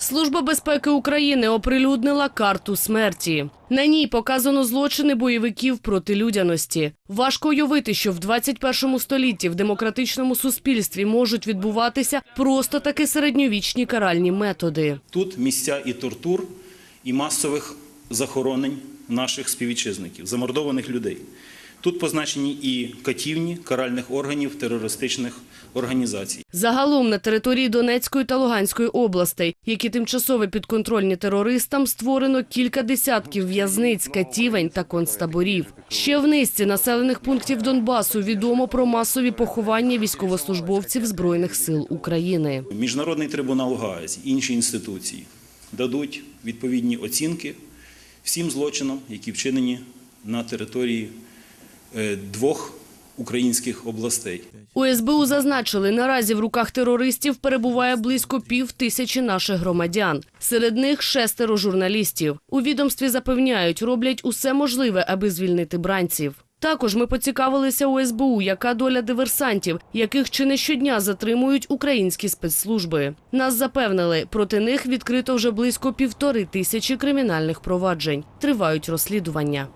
Служба безпеки України оприлюднила карту смерті. На ній показано злочини бойовиків проти людяності. Важко уявити, що в 21 столітті в демократичному суспільстві можуть відбуватися просто таки середньовічні каральні методи. Тут місця і тортур, і масових захоронень наших співвітчизників, замордованих людей. Тут позначені і катівні каральних органів терористичних організацій. Загалом на території Донецької та Луганської областей, які тимчасово підконтрольні терористам, створено кілька десятків в'язниць, катівень та концтаборів. Ще в низці населених пунктів Донбасу відомо про масові поховання військовослужбовців збройних сил України. Міжнародний трибунал в Гаазі, інші інституції дадуть відповідні оцінки всім злочинам, які вчинені на території двох українських областей. У СБУ зазначили, наразі в руках терористів перебуває близько пів тисячі наших громадян. Серед них шестеро журналістів. У відомстві запевняють, роблять усе можливе, аби звільнити бранців. Також ми поцікавилися у СБУ, яка доля диверсантів, яких чи не щодня затримують українські спецслужби. Нас запевнили, проти них відкрито вже близько півтори тисячі кримінальних проваджень. Тривають розслідування.